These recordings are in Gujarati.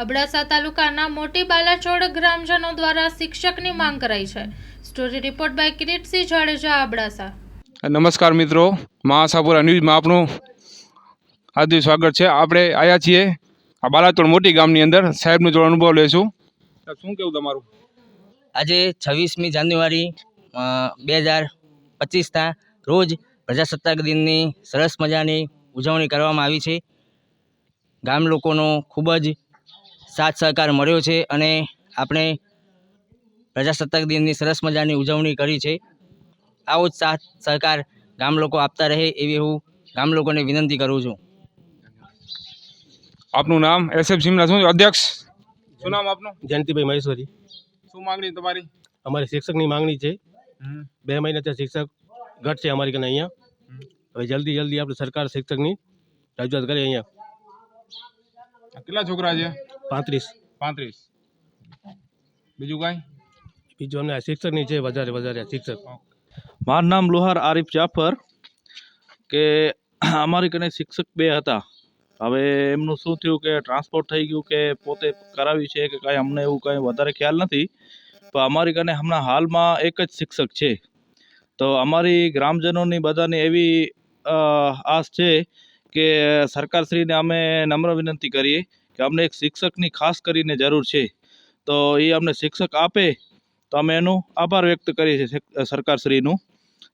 અબડાસા તાલુકાના મોટી બાલાચોડ ગ્રામજનો દ્વારા શિક્ષકની માંગ કરાઈ છે. Story report by Kiritsinh Jadeja Abdasa. નમસ્કાર મિત્રો. મહાસાપુરા ન્યૂઝમાં આપનું હાર્દિક સ્વાગત છે. આપણે આવ્યા છીએ આ બાલાતોડ મોટી ગામની અંદર. સાહેબનો થોડો અનુભવ લઈશું શું કેવું તમારું? આજે છવ્વીસમી જાન્યુઆરી બે હજાર પચીસના રોજ પ્રજાસત્તાક દિનની સરસ મજાની ઉજવણી કરવામાં આવી છે. ગામ લોકોનો ખૂબ જ સાથ સહકાર મળ્યો છે અને આપણે પ્રજાસત્તાક દિનની સરસ મજાની ઉજવણી કરી છે. આવો જ સાથ સહકાર ગામ લોકો આપતા રહે એવી હું ગામ લોકોને વિનંતી કરું છું. આપનું નામ એસએફ સિમના શું અધ્યક્ષ? શું નામ આપનું? જયંતિભાઈ મહેશ્વરી. શું માંગણી તમારી? અમારી શિક્ષકની માંગણી છે. બે મહિનાથી શિક્ષક ઘટ છે અમારી કને અહીંયા. હવે જલ્દી જલ્દી આપણે સરકાર શિક્ષકની રજૂઆત કરી અહીંયા. કેટલા છોકરા છે? પાંત્રીસ. પાંત્રીસ. બીજું કાંઈ? બીજું અમને આ શિક્ષકની છે વધારે વધારે શિક્ષક. મારું નામ લોહાર આરિફ જાફર કે અમારી કને શિક્ષક બે હતા. હવે એમનું શું થયું કે ટ્રાન્સપોર્ટ થઈ ગયું કે પોતે કરાવ્યું છે કે કાંઈ અમને એવું કાંઈ વધારે ખ્યાલ નથી. પણ અમારી કને હમણાં હાલમાં એક જ શિક્ષક છે. તો અમારી ગ્રામજનોની બધાની એવી આશ આસ છે કે સરકારશ્રીને અમે નમ્ર વિનંતી કરીએ કે અમને એક શિક્ષકની ખાસ કરીને જરૂર છે. તો એ અમને શિક્ષક આપે તો અમે એનો આભાર વ્યક્ત કરીએ છીએ સરકારશ્રીનું.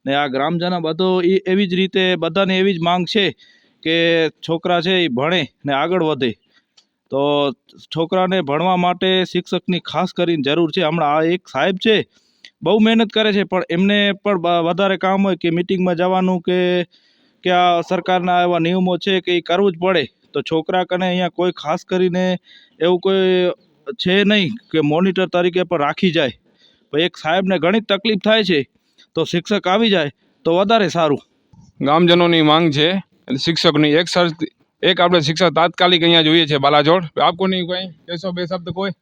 ને આ ગ્રામજનો બધો એ એવી જ રીતે બધાને એવી જ માંગ છે કે છોકરા છે એ ભણે ને આગળ વધે. તો છોકરાને ભણવા માટે શિક્ષકની ખાસ કરીને જરૂર છે. હમણાં આ એક સાહેબ છે, બહુ મહેનત કરે છે, પણ એમને પણ વધારે કામ હોય કે મિટિંગમાં જવાનું કે કે આ સરકારના એવા નિયમો છે કે એ કરવું જ પડે. તો છોકરા કને અહીંયા કોઈ ખાસ કરીને એવું કોઈ છે નહીં કે મોનિટર તરીકે પણ રાખી જાય. ભાઈ એક સાહેબને ઘણી તકલીફ થાય છે. તો શિક્ષક આવી જાય તો વધારે સારું. ગામજનોની માંગ છે. શિક્ષકની એક સર એક આપણે શિક્ષક તાત્કાલિક અહીંયા જોઈએ છે બાલાજોડ. આપકો નહીં કોઈ? કહેશો બે શબ્દ કોઈ?